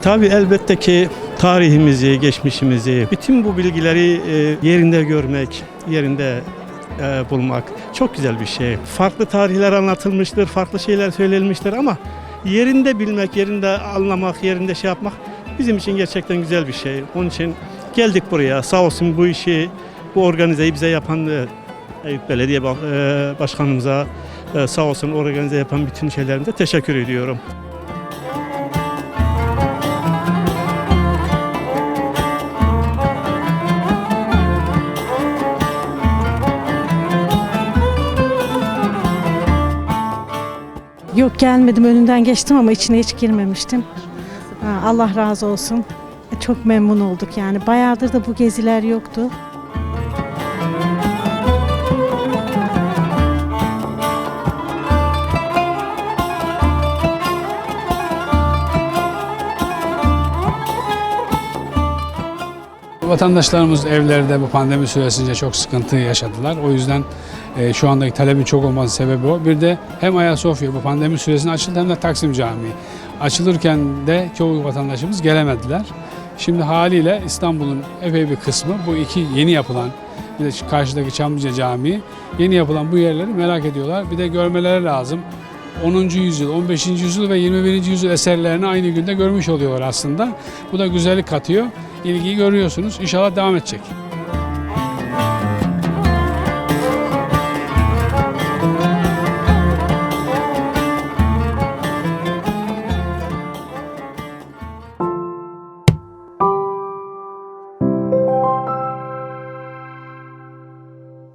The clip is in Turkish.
Tabii elbette ki tarihimizi, geçmişimizi, bütün bu bilgileri e, yerinde görmek, yerinde e, bulmak çok güzel bir şey. Farklı tarihler anlatılmıştır, farklı şeyler söylenmiştir ama yerinde bilmek, yerinde anlamak, yerinde şey yapmak bizim için gerçekten güzel bir şey. Onun için geldik buraya. Sağ olsun bu işi, bu organizeyi bize yapan e, Eyüp Belediye Ba- Başkanımıza sağ olsun organize yapan bütün şeylerimize teşekkür ediyorum. Yok gelmedim önünden geçtim ama içine hiç girmemiştim. Allah razı olsun. E, Çok memnun olduk yani. Bayağıdır da bu geziler yoktu. Vatandaşlarımız evlerde bu pandemi süresince çok sıkıntı yaşadılar. O yüzden e, şu andaki talebin çok olması sebebi o. Bir de hem Ayasofya bu pandemi süresinde açıldı hem de Taksim Camii. Açılırken de çoğu vatandaşımız gelemediler. Şimdi haliyle İstanbul'un epey bir kısmı bu iki yeni yapılan bir de karşıdaki Çamlıca Camii yeni yapılan bu yerleri merak ediyorlar. Bir de görmeleri lazım. 10. yüzyıl, 15. yüzyıl ve 21. yüzyıl eserlerini aynı günde görmüş oluyorlar aslında. Bu da güzellik katıyor. İlgiyi görüyorsunuz. İnşallah devam edecek.